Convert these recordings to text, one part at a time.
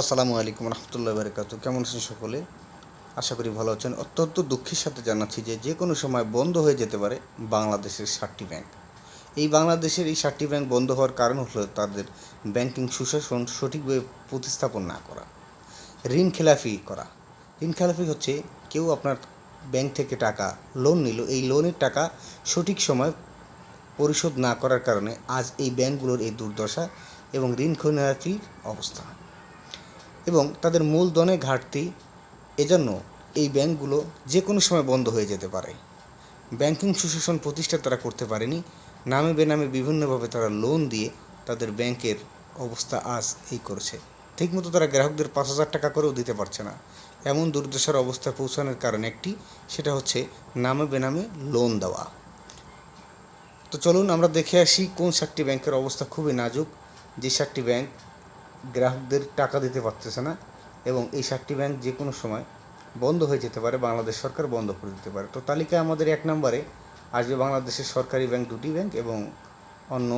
আসসালামু আলাইকুম রহমতুল্লাহ বারকাত কেমন আছেন সকলে? আশা করি ভালো আছেন। অত্যন্ত দুঃখের সাথে জানাচ্ছি যে যে কোনো সময় বন্ধ হয়ে যেতে পারে বাংলাদেশের ষাটটি ব্যাংক। এই বাংলাদেশের এই ষাটটি ব্যাংক বন্ধ হওয়ার কারণ হলো তাদের ব্যাংকিং সুশাসন সঠিকভাবে প্রতিস্থাপন না করা, ঋণ খেলাফি করা। ঋণ খেলাফি হচ্ছে কেউ আপনার ব্যাংক থেকে টাকা লোন নিল, এই লোনের টাকা সঠিক সময় পরিশোধ না করার কারণে আজ এই ব্যাংকগুলোর এই দুর্দশা এবং ঋণ খেলাফির অবস্থা। এবং তাদের মূলধনে ঘাটতি এজন্য এই ব্যাংকগুলো যে কোনো সময় বন্ধ হয়ে যেতে পারে। ব্যাংকিং সুশাসন প্রতিষ্ঠা তারা করতে পারেনি, নামে বেনামে বিভিন্নভাবে তারা লোন দিয়ে তাদের ব্যাংকের অবস্থা আজ এই করেছে। ঠিকমতো তারা গ্রাহকদের পাঁচ হাজার টাকা করেও দিতে পারছে না। এমন দুর্দশার অবস্থায় পৌঁছানোর কারণ একটি, সেটা হচ্ছে নামে বেনামে লোন দেওয়া। তো চলুন আমরা দেখে আসি কোন সাতটি ব্যাংকের অবস্থা খুবই নাজুক। যে সাতটি ব্যাংক গ্রাহকদের টাকা দিতে পারতেছে না এবং এই সাতটি ব্যাংক যে কোনো সময় বন্ধ হয়ে যেতে পারে, বাংলাদেশ সরকার বন্ধ করে দিতে পারে। তো তালিকায় আমাদের এক নম্বরে আসবে বাংলাদেশের সরকারি ব্যাংক দুটি ব্যাংক এবং অন্য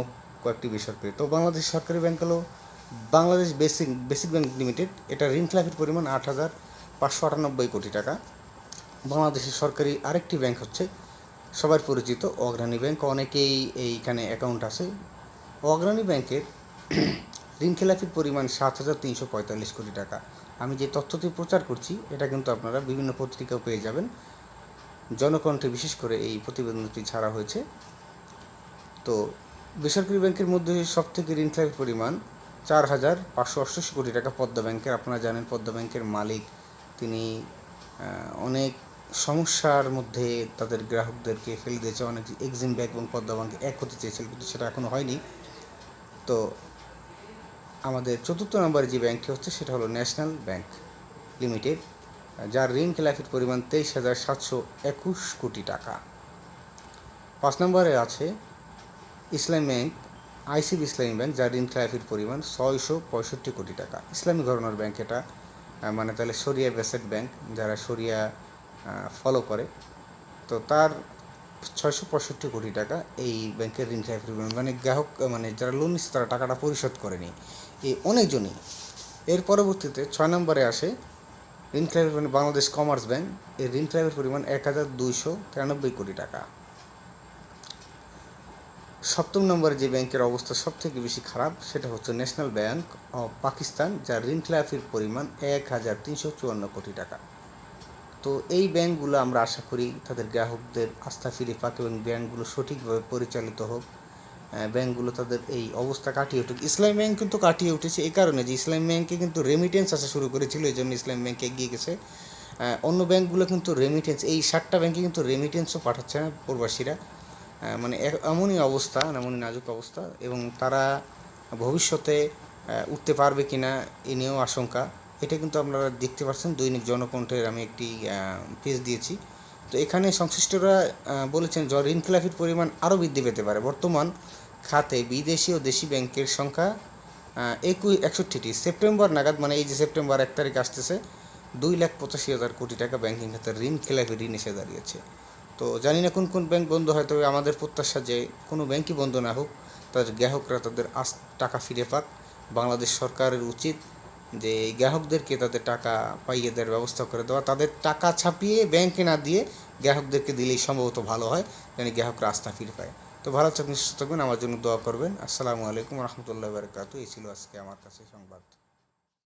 কয়েকটি বেসরকারি। তো বাংলাদেশ সরকারি ব্যাংক হলো Bangladesh basic basic bank limited এটা ঋণ খেলাফির পরিমাণ আট হাজার পাঁচশো আটানব্বই কোটি টাকা। বাংলাদেশের সরকারি আরেকটি ব্যাংক হচ্ছে সবার পরিচিত অগ্রণী ব্যাংক অনেকেই এইখানে অ্যাকাউন্ট আছে। অগ্রণী ব্যাংকের ঋণ খেলাফির পরিমাণ সাত হাজার তিনশো পঁয়তাল্লিশ কোটি টাকা। আমি যে তথ্যটি প্রচার করছি, এটা কিন্তু আপনারা বিভিন্ন পত্রিকাও পেয়ে যাবেন। জনকণ্ঠে বিশেষ করে এই প্রতিবেদনটি ছাড়া হয়েছে। তো বেসরকারি ব্যাংকের মধ্যে সব থেকে ঋণ খেলাফির পরিমাণ চার হাজার পাঁচশো অষ্টাশি কোটি টাকা পদ্মা ব্যাংকের। আপনারা জানেন পদ্মা ব্যাংকের মালিক, তিনি অনেক সমস্যার মধ্যে তাদের গ্রাহকদেরকে ফেলে দিয়েছে। অনেক এক্সিম ব্যাংক এবং পদ্মা ব্যাংক এক হতে চেয়েছিল, কিন্তু সেটা এখনও হয়নি। তো আমাদের চতুর্থ নম্বরে যে ব্যাংকটি হচ্ছে, সেটা হলো ন্যাশনাল ব্যাংক লিমিটেড, যার ঋণ খেলাফির পরিমাণ তেইশ হাজার সাতশো একুশ কোটি টাকা। পাঁচ নম্বরে আছে ইসলামী ব্যাংক, আইসিবি ইসলামী ব্যাংক, যার ঋণ খেলাফির পরিমাণ ছয়শো পঁয়ষট্টি কোটি টাকা। ইসলামী ঘরানার ব্যাংক এটা মানে তাহলে সরিয়া বেসেট ব্যাংক, যারা সরিয়া ফলো করে। তো তার ছয়শো পঁয়ষট্টি কোটি টাকা এই ব্যাংকের ঋণ পরিমাণ মানে গ্রাহক মানে যারা লোন নিচ্ছে তারা টাকাটা পরিশোধ করেনি। এই অনেকজনই। এর পরবর্তীতে ছয় নম্বরে আসে ঋণ খেলাফির মানে বাংলাদেশ কমার্স ব্যাংক। এর ঋণ খেলাফির পরিমাণ এক হাজার দুইশো তিরানব্বই কোটি টাকা। সপ্তম নম্বরে যে ব্যাংকের অবস্থা সব থেকে বেশি খারাপ সেটা হচ্ছে ন্যাশনাল ব্যাংক অফ পাকিস্তান, যার ঋণ খেলাফির পরিমাণ এক হাজার তিনশো চুয়ান্ন কোটি টাকা। তো এই ব্যাংকগুলো আমরা আশা করি তাদের গ্রাহকদের আস্থা ফিরে পাক এবং ব্যাংকগুলো সঠিকভাবে পরিচালিত হোক। ব্যাংকগুলো তাদের এই অবস্থা কাটিয়ে উঠুক। ইসলাম ব্যাংক কিন্তু কাটিয়ে উঠেছে এই কারণে যে ইসলাম ব্যাংকে কিন্তু রেমিটেন্স আসা শুরু করেছিল, এই জন্য ইসলাম ব্যাংকে এগিয়ে গেছে। অন্য ব্যাংকগুলো কিন্তু রেমিটেন্স এই সাতটা ব্যাংকে কিন্তু রেমিটেন্সও পাঠাচ্ছে না প্রবাসীরা। মানে এমনই অবস্থা, এমনই নাজুক অবস্থা এবং তারা ভবিষ্যতে উঠতে পারবে কিনা এ নিয়েও আশঙ্কা। এটা কিন্তু আপনারা দেখতে পাচ্ছেন, দৈনিক জনকণ্ঠের আমি একটি পেজ দিয়েছি। তো এখানে সংশ্লিষ্টরা বলেছেন ঋণ খেলাফির পরিমাণ আরও বৃদ্ধি পেতে পারে। বর্তমান খাতে বিদেশি ও দেশি ব্যাংকের সংখ্যা একুশ একষট্টিটি। সেপ্টেম্বর নাগাদ মানে এই যে সেপ্টেম্বর এক তারিখ আসতেছে, দুই লাখ পঁচাশি হাজার কোটি টাকা ব্যাংকিং খাতে ঋণ খেলাফি ঋণ এসে দাঁড়িয়েছে তো জানি না কোন কোন ব্যাংক বন্ধ হয়, তবে আমাদের প্রত্যাশা যে কোনো ব্যাংকই বন্ধ না হোক, তাদের গ্রাহকরা তাদের আস, টাকা ফিরে পাক। বাংলাদেশ সরকারের উচিত যে গ্রাহকদেরকে তাদের টাকা পাইয়ে দেওয়ার ব্যবস্থা করে দেওয়া, তাদের টাকা ছাপিয়ে ব্যাংকে না দিয়ে গ্রাহকদেরকে দিলেই সম্ভবত ভালো হয়, যেন গ্রাহকরা আস্থা ফিরে পায়। তো ভালো থাকবেন, সুস্থ থাকবেন, আমার জন্য দোয়া করবেন। আসসালামু আলাইকুম রহমতুল্লাহ বারকাত এই ছিল আজকে আমার কাছে সংবাদ।